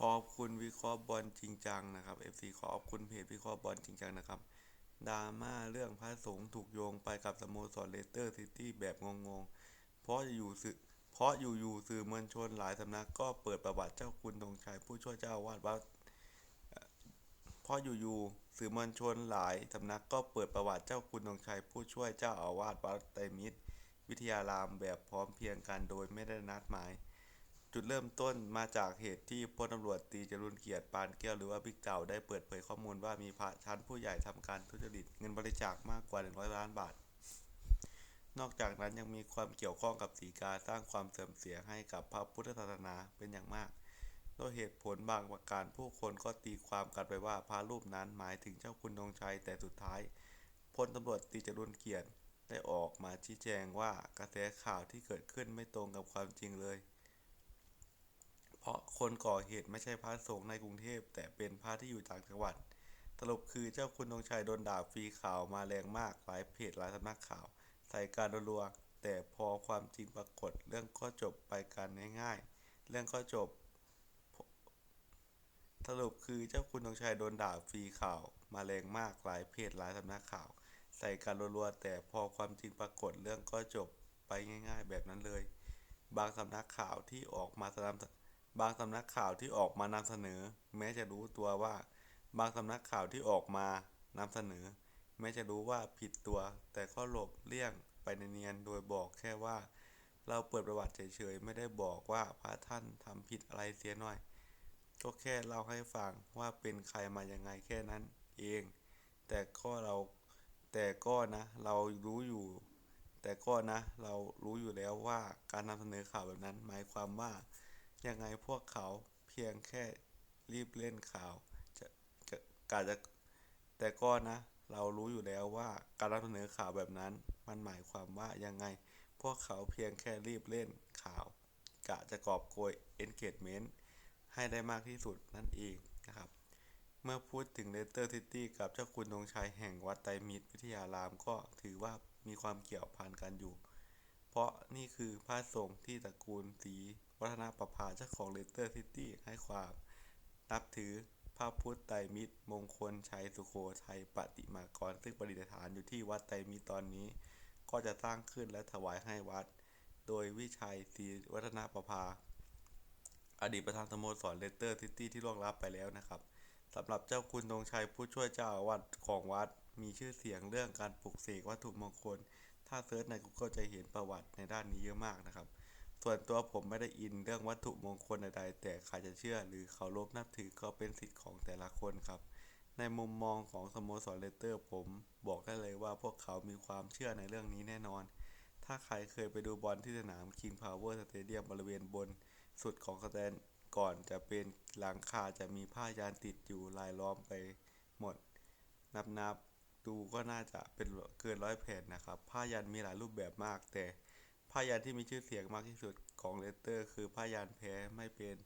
ขอบคุณวิเคราะห์บอลจริงจังนะครับ FC ขอบคุณเพจวิเคราะห์บอลจริงจังนะครับดราม่าเรื่องพระสงฆ์ถูกโยงไปกับสโมสรเลสเตอร์ซิตี้แบบงงๆ เพราะอยู่สื่อเพราะอยู่ๆสื่อมวลชนหลายสำนักก็เปิดประวัติเจ้าคุณธงชัยผู้ช่วยเจ้าอาวาสวัดเพราะอยู่ๆสื่อมวลชนหลายสำนักก็เปิดประวัติเจ้าคุณธงชัยผู้ช่วยเจ้าอาวาสวัดไตรมิตร วิทยารามแบบพร้อมเพรียงกันโดยไม่ได้นัดหมาย จุดเริ่มต้นมาจากเหตุที่พลตำรวจตีจรุนเกียรติปานแก้วหรือว่าบิ๊กเต่าได้เปิดเผยข้อมูลว่ามีพระชั้นผู้ใหญ่ทำการทุจริตเงินบริจาคมากกว่า 100 ล้านบาท นอกจากนั้นยังมีความเกี่ยวข้องกับสีกาสร้างความเสื่อมเสียให้กับพระพุทธศาสนาเป็นอย่างมาก โดยเหตุผลบางประการผู้คนก็ตีความกันไปว่าพระรูปนั้นหมายถึงเจ้าคุณธงชัยแต่สุดท้ายพลตำรวจตีจรุนเกียรติได้ออกมาชี้แจงว่ากระแสข่าวที่เกิดขึ้นไม่ตรงกับความจริงเลย เพราะคนก่อเหตุไม่ใช่พระสงฆ์ในกรุงเทพ แต่เป็นพระที่อยู่ต่างจังหวัด สรุปคือเจ้าคุณธงชัยโดนด่าฟรีข่าวมาแรงมาก หลายเพจหลายสำนักข่าว ใส่การรัวๆแต่พอความจริงปรากฏเรื่องก็จบไปกันง่ายๆ เรื่องก็จบ สรุปคือเจ้าคุณธงชัยโดนด่าฟรีข่าว มาแรงมากหลายเพจหลายสำนักข่าว ใส่การรัวๆแต่พอความจริงปรากฏเรื่องก็จบไปง่าย ๆ แบบนั้นเลย บางสำนักข่าวที่ออกมานำ บางสำนักข่าวที่ออกมานำเสนอ แม้จะรู้ตัวว่า บางสำนักข่าวที่ออกมานำเสนอ แม้จะรู้ว่าผิดตัว แต่ก็หลบเลี่ยงไปในเนียนโดยบอกแค่ว่า เราเปิดประวัติเฉยๆไม่ได้บอกว่าพระท่านทำผิดอะไรเสียหน่อย ก็แค่เล่าให้ฟังว่าเป็นใครมายังไงแค่นั้นเอง แต่ก็เราแต่ก็นะ เรารู้อยู่ แต่ก็นะ เรารู้อยู่แล้วว่าการนำเสนอข่าวแบบนั้น หมายความว่า ยังไงพวกเขาเพียงแค่รีบเล่นข่าว จะจะกาจะแต่ก็นะ เรารู้อยู่แล้วว่าการนำเสนอข่าวแบบนั้น มันหมายความว่ายังไง พวกเขาเพียงแค่รีบเล่นข่าว กะจะกอบโกย engagement ให้ได้มากที่สุดนั่นเองนะครับ เมื่อพูดถึงเลสเตอร์ซิตี้กับเจ้าคุณธงชัยแห่งวัดไตรมิตรวิทยารามก็ถือว่ามีความเกี่ยวพันกันอยู่ เพราะนี่คือพระสงฆ์ที่ตระกูลศรี วัฒนประภาเจ้าของเลสเตอร์ซิตี้ให้ความนับถือพระพุทธไตรมิตร มงคลชัยสุโขทัยปฏิมากร ซึ่งประดิษฐานอยู่ที่วัดไตรมิตรตอนนี้ ก็จะสร้างขึ้นและถวายให้วัด โดยวิชัยศรีวัฒนประภา อดีตประธานสโมสรเลสเตอร์ซิตี้ที่ล่วงลับไปแล้วนะครับสำหรับเจ้าคุณธงชัยผู้ช่วยเจ้าอาวาสของวัด มีชื่อเสียงเรื่องการปลุกเสกวัตถุมงคล ถ้าเซิร์ชใน Google จะเห็นประวัติในด้านนี้เยอะมากนะครับ ส่วนตัวผมไม่ได้อินเรื่องวัตถุมงคลใดๆแต่ใครจะเชื่อหรือเคารพนับถือก็เป็นสิทธิ์ของแต่ละคนครับ ในมุมมองของสโมสรเลสเตอร์ ผมบอกได้เลยว่าพวกเขามีความเชื่อในเรื่องนี้แน่นอน ถ้าใครเคยไปดูบอลที่สนาม King Power Stadium บริเวณบนสุดของสแตนก่อนจะเป็นหลังคาจะมีผ้ายันติดอยู่รายล้อมไปหมด นับนับดูก็น่าจะเป็นเกินร้อยแผ่นนะครับ ผ้ายันมีหลายรูปแบบมากแต่ ผ้ายันที่มีชื่อเสียงมากที่สุดของเลสเตอร์ คือผ้ายันแพ้ไม่เป็น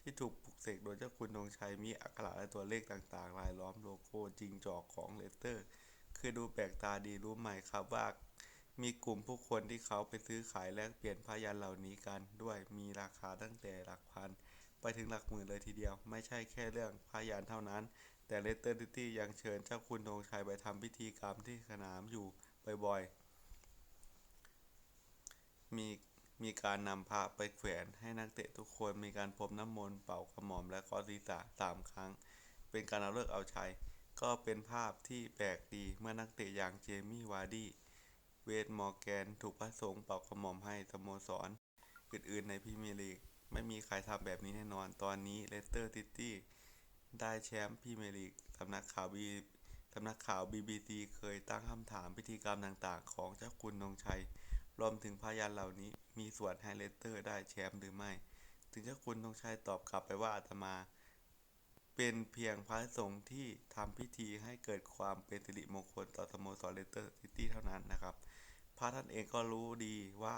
ที่ถูกปลุกเสกโดยเจ้าคุณธงชัยมีอักขระและตัวเลขต่างๆ รายล้อมโลโก้จริงจอกของเลสเตอร์ คือดูแปลกตาดีรู้ไหมครับว่า มีกลุ่มผู้คนที่เขาไปซื้อขายแลกเปลี่ยนผ้ายันเหล่านี้กันด้วยมีราคาตั้งแต่หลักพันไปถึงหลักหมื่นเลยทีเดียว ไม่ใช่แค่เรื่องผ้ายันเท่านั้น แต่เลสเตอร์ซิตี้ยังเชิญเจ้าคุณธงชัยไปทำพิธีกรรมที่สนามอยู่บ่อยๆ มีมีการนำพระไปแขวนให้นักเตะทุกคนมีการพรมน้ำมนต์เป่ากระหม่อมและเคาะศีรษะสามครั้ง เป็นการเอาเลิกเอาชัยก็เป็นภาพที่แปลกดีเมื่อนักเตะอย่างเจมี่วาร์ดี้เวดมอร์แกนถูกพระสงฆ์เป่ากระหม่อมให้สโมสร อื่นๆในพรีเมียร์ลีก ไม่มีใครทำแบบนี้แน่นอนตอนนี้เลสเตอร์ซิตี้ได้แชมป์พรีเมียร์ลีกสำนักข่าวบีสำนักข่าว BBC เคยตั้งคำถามพิธีกรรมต่างๆ ของเจ้าคุณธงชัย รวมถึงพยานเหล่านี้มีส่วนให้เลสเตอร์ได้แชมป์หรือไม่ ถึงจ้าคุณธงชัยตอบกลับไปว่าอาตมา เป็นเพียงพระสงฆ์ที่ทำพิธีให้เกิดความเป็นสิริมงคลต่อสโมสรเลสเตอร์ซิตี้เท่านั้นนะครับ พระท่านเองก็รู้ดีว่า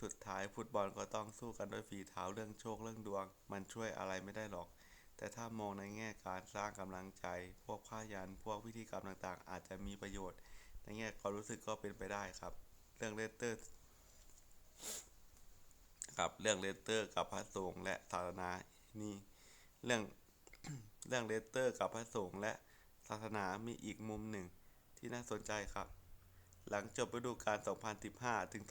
สุดท้ายฟุตบอลก็ต้องสู้กันด้วยฝีเท้าเรื่องโชคเรื่องดวง มันช่วยอะไรไม่ได้หรอก แต่ถ้ามองในแง่การสร้างกำลังใจ พวกผ้ายันพวกพิธีกรรมต่างๆ อาจจะมีประโยชน์ ในแง่ความรู้สึกก็เป็นไปได้ครับ รื่องเลสเตอร์ครับเรื่องเลสเตอร์ กับพระสงฆ์และศาสนานี่เรื่องเรื่องเลสเตอร์ กับพระสงฆ์และศาสนามีอีกมุมหนึ่งที่น่าสนใจครับ หลังจบฤดูกาล 2015 ถึง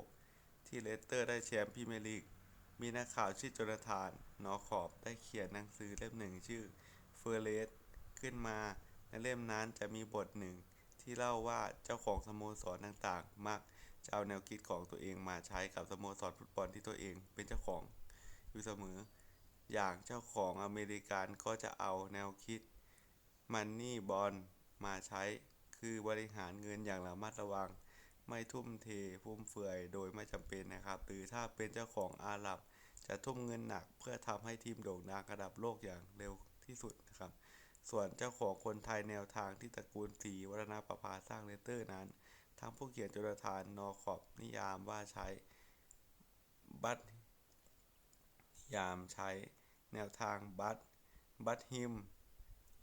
2016 ที่เลสเตอร์ได้แชมป์พรีเมียร์ลีก มีนักข่าวชื่อโจนาธานนอร์คอปได้เขียนหนังสือเล่มหนึ่งชื่อเฟอร์เรสขึ้นมาในเล่มนั้นจะมีบทหนึ่ง ที่เล่าว่าเจ้าของสโมสรต่างๆ มักจะเอาแนวคิดของตัวเองมาใช้กับสโมสรฟุตบอลที่ตัวเองเป็นเจ้าของอยู่เสมอ อย่างเจ้าของอเมริกันก็จะเอาแนวคิดมันนี่บอลมาใช้คือบริหารเงินอย่างระมัดระวัง ไม่ทุ่มเทฟุ่มเฟือยโดยไม่จำเป็นนะครับ หรือถ้าเป็นเจ้าของอาหรับ จะทุ่มเงินหนักเพื่อทำให้ทีมโด่งดังระดับโลกอย่างเร็วที่สุดนะครับ ส่วนเจ้าของคนไทยแนวทางที่ตระกูลสีวัฒนประภาสร้างเลเตอร์นั้น ทั้งผู้เขียนจนาธานนอร์คอปนิยามว่าใช้ บัตนิยามใช้แนวทางบัตบัตฮิม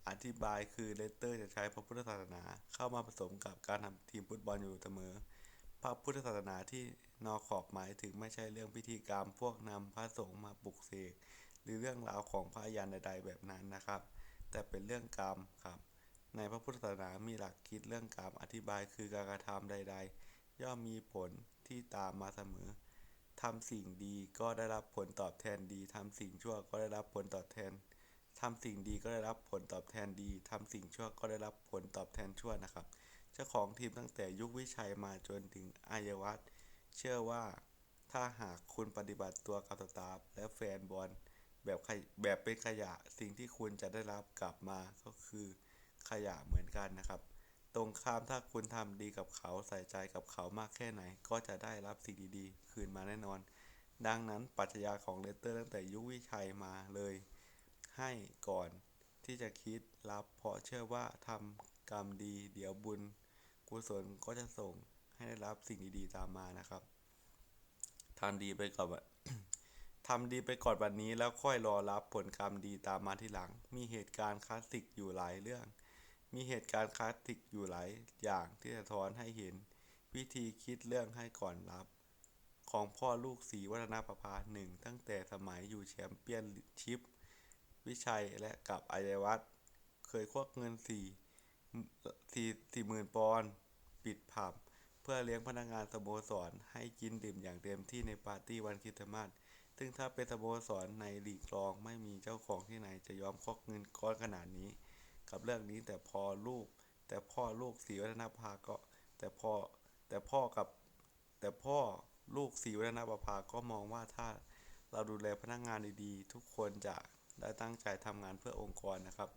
อธิบายคือเลเตอร์จะใช้พระพุทธศาสนาเข้ามาผสมกับการทำทีมฟุตบอลอยู่เสมอ พระพุทธศาสนาที่นอร์คอปหมายถึงไม่ใช่เรื่องพิธีกรรมพวกนำพระสงฆ์มาปลุกเสกหรือเรื่องราวของพระยันใดๆแบบนั้นนะครับ แต่เป็นเรื่องกรรมครับ ในพระพุทธศาสนามีหลักคิดเรื่องกรรมอธิบายคือการกระทำใด ๆ ย่อมมีผลที่ตามมาเสมอทำสิ่งดีก็ได้รับผลตอบแทนดีทำสิ่งชั่วก็ได้รับผลตอบแทนทำสิ่งดีก็ได้รับผลตอบแทนดีทำสิ่งชั่วก็ได้รับผลตอบแทนชั่วนะครับ เจ้าของทีมตั้งแต่ยุควิชัยมาจนถึงอายวัฒน์เชื่อว่าถ้าหากคุณปฏิบัติตัวกับสตาฟและแฟนบอล แบบแบบเป็นขยะสิ่งที่คุณจะได้รับกลับมาก็คือขยะเหมือนกันนะครับ ตรงข้ามถ้าคุณทำดีกับเขาใส่ใจกับเขามากแค่ไหน ก็จะได้รับสิ่งดีๆ คืนมาแน่นอน ดังนั้นปรัชญาของเลสเตอร์ตั้งแต่ยุควิชัยมาเลย ให้ก่อนที่จะคิดรับ เพราะเชื่อว่าทำกรรมดี เดี๋ยวบุญ กุศลก็จะส่งให้ได้รับสิ่งดีๆตามมานะครับทำดีไปก่อน ทำดีไปก่อนวันนี้แล้วค่อยรอรับผลกรรมดีตามมาทีหลัง มีเหตุการณ์คลาสสิกอยู่หลายเรื่อง มีเหตุการณ์คลาสสิกอยู่หลายอย่างที่สะท้อนให้เห็น วิธีคิดเรื่องให้ก่อนรับ ของพ่อลูกสีวัฒนประภาหนึ่งตั้งแต่สมัยอยู่แชมเปี้ยนชิพวิชัยและกับอายวัฒน์เคยควักเงินสี่สี่สี่หมื่นปอนด์ปิดผับ เพื่อเลี้ยงพนักงานสโมสรให้กินดื่มอย่างเต็มที่ในปาร์ตี้วันคริสต์มาส ซึ่งถ้าเป็นสโมสรในลีกรองไม่มีเจ้าของที่ไหนจะยอมควักเงินก้อนขนาดนี้ กับเรื่องนี้แต่พอลูก แต่พ่อลูกศรีวัฒนภาก็ แต่พ่อแต่พ่อกับ แต่พ่อลูกศรีวัฒนประภาก็มองว่าถ้าเราดูแลพนักงานดีๆ ทุกคนจะได้ตั้งใจทำงานเพื่อองค์กรนะครับ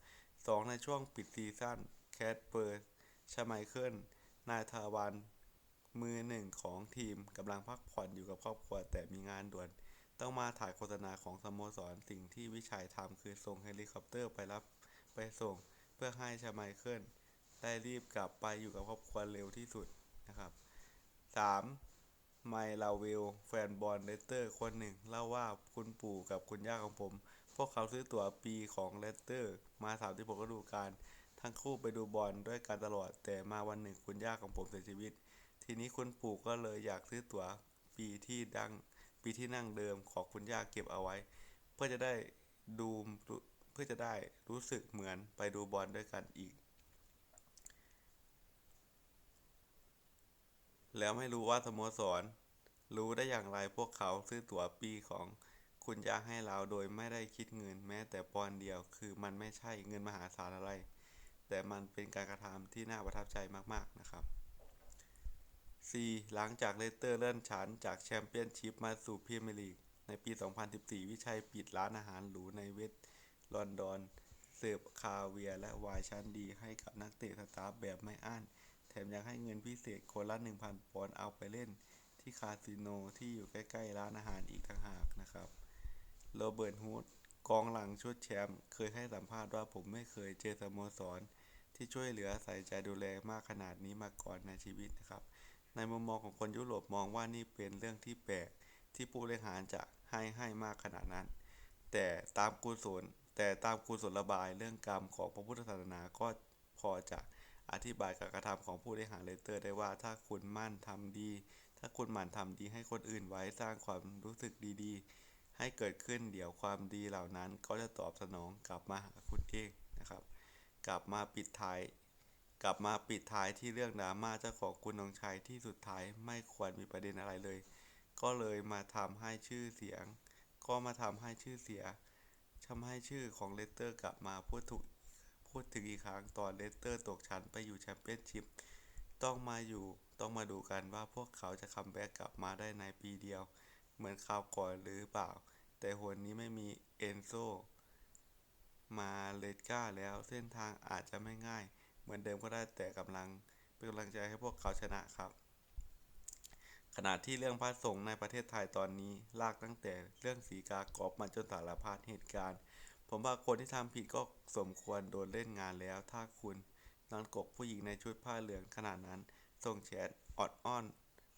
สองในช่วงปิดซีซั่นแคทเปิร์ชาไมเคิลนายทาวันมือหนึ่งของทีมกำลังพักผ่อนอยู่กับครอบครัวแต่มีงานด่วน ต้องมาถ่ายโฆษณาของสโมสรสิ่งที่วิชัยทำคือส่งเฮลิคอปเตอร์ไปรับไปส่งเพื่อให้ชาไมเคิลได้รีบกลับไปอยู่กับครอบครัวเร็วที่สุดนะครับ 3. ไมลาเวลแฟนบอลเลสเตอร์คนหนึ่งเล่าว่าคุณปู่กับคุณย่าของผม พวกเขาซื้อตั๋วปีของเลสเตอร์ มา36ฤดูกาลทั้งคู่ไปดูบอลด้วยกันตลอด แต่มาวันหนึ่งคุณย่าของผมเสียชีวิต ทีนี้คุณปู่ก็เลยอยากซื้อตั๋วปีที่ดัง ปีที่นั่งเดิมของคุณย่าเก็บเอาไว้ เพื่อจะได้ดูเพื่อจะได้รู้สึกเหมือนไปดูบอลด้วยกันอีก แล้วไม่รู้ว่าสโมสร รู้ได้อย่างไรพวกเขาซื้อตั๋วปีของคุณย่าให้เราโดยไม่ได้คิดเงินแม้แต่ปอนเดียวคือมันไม่ใช่เงินมหาศาลอะไร แต่มันเป็นการกระทำที่น่าประทับใจมากๆนะครับ 4. หลังจากเลสเตอร์เลื่อนชั้นจากแชมเปี้ยนชิพมาสู่พรีเมียร์ลีก ในปี 2014 วิชัยปิดร้านอาหารหรูในเวสต์ลอนดอน เสิร์ฟคาเวียร์และไวน์ชั้นดีให้กับนักเตะสตาฟแบบไม่อั้น แถมยังให้เงินพิเศษคนละ 1,000 ปอนด์เอาไปเล่น ที่คาสิโนที่อยู่ใกล้ๆร้านอาหารอีกต่างหากนะครับ โรเบิร์ตฮูดกองหลังชุดแชมป์เคยให้สัมภาษณ์ว่าผมไม่เคยเจอสโมสรที่ช่วยเหลือใส่ใจดูแลมากขนาดนี้มาก่อนในชีวิตนะครับ ในมุมมองของคนยุโรปมองว่านี่เป็นเรื่องที่แปลกที่ผู้บริหารจะให้ให้มากขนาดนั้น แต่ตามกุศลแต่ตามกุศลระบายเรื่องกรรมของพระพุทธศาสนาก็พอจะอธิบายการกระทำของผู้บริหารเลสเตอร์ได้ว่าถ้าคุณมั่นทำดี ถ้าคุณหมั่นทำดีให้คนอื่นไว้สร้างความรู้สึกดีๆใหให้เกิดขึ้นเดี๋ยวความดีเหล่านั้นก็จะตอบสนองกลับมาหาคุณเองนะครับ กลับมาปิดท้าย กลับมาปิดท้ายที่เรื่องดราม่าเจ้าของคุณธงชัยที่สุดท้ายไม่ควรมีประเด็นอะไรเลย ก็เลยมาทำให้ชื่อเสียง ก็มาทำให้ชื่อเสียทำให้ชื่อของเลสเตอร์กลับมาพูดถูกพูดถึงอีกครั้งตอนเลสเตอร์ตกชั้นไปอยู่แชมเปี้ยนชิพต้องมาอยู่ต้องมาดูกันว่าพวกเขาจะคัมแบ็กกลับมาได้ในปีเดียว เหมือนคราวก่อนหรือเปล่า แต่หนนี้ไม่มีเอนโซมาเลสกาแล้วเส้นทางอาจจะไม่ง่าย เหมือนเดิมก็ได้แต่กำลังเป็นกำลังใจให้พวกเขาชนะครับ ขณะที่เรื่องพระสงฆ์ในประเทศไทยตอนนี้ลากตั้งแต่เรื่องสีกากอบมาจนสารพัดเหตุการณ์ ผมว่าคนที่ทำผิดก็สมควรโดนเล่นงานแล้ว ถ้าคุณนอนกกผู้หญิงในชุดผ้าเหลืองขนาดนั้นส่งแชทออดอ้อน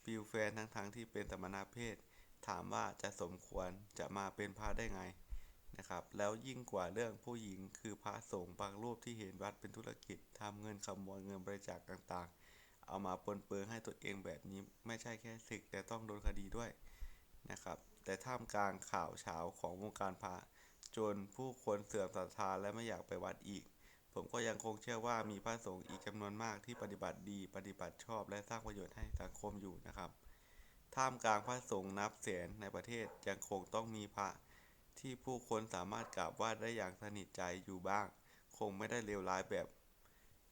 ปิวแฟนทั้งทั้งๆที่เป็นสมณเพศ ถามว่าจะสมควรจะมาเป็นพระได้ไง นะครับ แล้วยิ่งกว่าเรื่องผู้หญิงคือพระสงฆ์บางรูปที่เห็นวัดเป็นธุรกิจทำเงินขโมยเงินบริจาคต่างๆ เอามาปนเปื้อนให้ตัวเองแบบนี้ไม่ใช่แค่ศึกแต่ต้องโดนคดีด้วยนะครับ แต่ท่ามกลางข่าวเช้าของวงการพระจนผู้คนเสื่อมศรัทธาและไม่อยากไปวัดอีก ผมก็ยังคงเชื่อว่ามีพระสงฆ์อีกจำนวนมากที่ปฏิบัติดีปฏิบัติชอบและสร้างประโยชน์ให้สังคมอยู่นะครับ ท่ามกลางพระสงฆ์นับแสนในประเทศยังคงต้องมีพระ ที่ผู้คนสามารถกราบไหว้ได้อย่างสนิทใจอยู่บ้าง คงไม่ได้เลวร้ายแบบ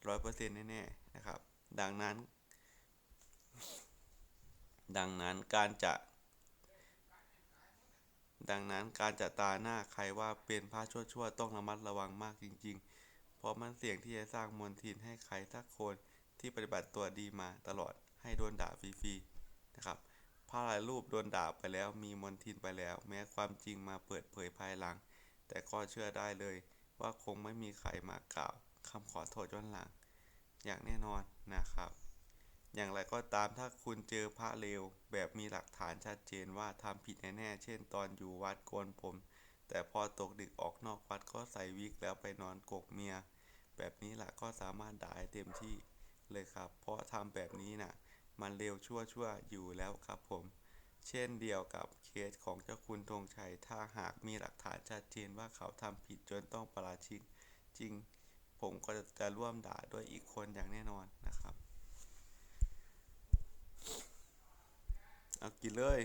ร้อยเปอร์เซ็นต์แน่ๆนะครับ ดังนั้น ดังนั้นการจะดังนั้นการจะตาหน้าใครว่าเป็นพระชั่วๆต้องระมัดระวังมากจริง ๆ เพราะมันเสี่ยงที่จะสร้างมวลทินให้ใครสักคนที่ปฏิบัติตัวดีมาตลอดให้โดนด่าฟรีๆนะครับ พระหลายรูปโดนด่าไปแล้วมีมลทินไปแล้ว แม้ความจริงมาเปิดเผยภายหลัง แต่ก็เชื่อได้เลยว่าคงไม่มีใครมากล่าวคำขอโทษย้อนหลัง อย่างแน่นอนนะครับ อย่างไรก็ตามถ้าคุณเจอพระเลวแบบมีหลักฐานชัดเจนว่าทำผิดแน่ๆเช่น ตอนอยู่วัดโกนผม แต่พอตกดึกออกนอกวัดก็ใส่วิกแล้วไปนอนกกเมีย แบบนี้แหละก็สามารถด่าเต็มที่เลยครับ เพราะทำแบบนี้น่ะ มันเร็วชั่วๆอยู่แล้วครับผม เช่นเดียวกับเคสของเจ้าคุณธงชัย ถ้าหากมีหลักฐานชัดเจนว่าเขาทำผิดจนต้องประราชิกจริง ผมก็จะร่วมด่าด้วยอีกคนอย่างแน่นอนนะครับ เอากินเลย